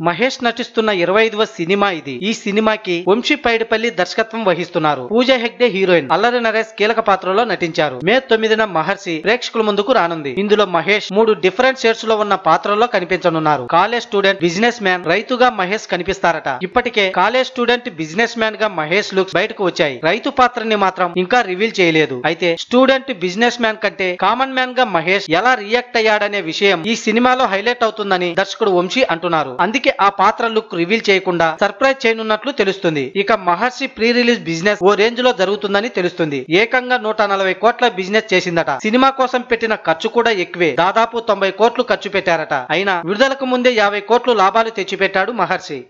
మహేష్ నటిస్తున్న ఇరవై ఐదవ సినిమా ఇది. ఈ సినిమాకి వంశీ పైడిపల్లి దర్శకత్వం వహిస్తున్నారు. పూజా హెగ్డే హీరోయిన్ అల్లరి నరేష్ కీలక పాత్రలో నటించారు. మే తొమ్మిదిన మహర్షి ప్రేక్షకుల ముందుకు రానుంది. ఇందులో మహేష్ మూడు డిఫరెంట్ షేడ్స్లో ఉన్న పాత్రలో కనిపించనున్నారు. కాలేజ్ స్టూడెంట్ బిజినెస్ మ్యాన్ రైతుగా మహేష్ కనిపిస్తారట. ఇప్పటికే కాలేజ్ స్టూడెంట్ బిజినెస్ మ్యాన్గా మహేష్ లుక్స్ బయటకు వచ్చాయి. రైతు పాత్రని మాత్రం ఇంకా రివీల్ చేయలేదు. అయితే స్టూడెంట్ బిజినెస్ మ్యాన్ కంటే కామన్ మ్యాన్గా మహేష్ ఎలా రియాక్ట్ అయ్యాడనే విషయం ఈ సినిమాలో హైలైట్ అవుతుందని దర్శకుడు వంశీ అంటున్నారు. అందుకే ఆ పాత్ర లుక్ రివీల్ చేయకుండా సర్ప్రైజ్ చేయనున్నట్లు తెలుస్తుంది. ఇక మహర్షి ప్రీ రిలీజ్ బిజినెస్ ఓ రేంజ్లో జరుగుతుందని తెలుస్తుంది. ఏకంగా నూట నలభై కోట్ల బిజినెస్ చేసిందట. సినిమా కోసం పెట్టిన ఖర్చు కూడా ఎక్కువే. దాదాపు తొంభై కోట్లు ఖర్చు పెట్టారట. అయినా విడుదలకు ముందే యాభై కోట్లు లాభాలు తెచ్చిపెట్టాడు మహర్షి.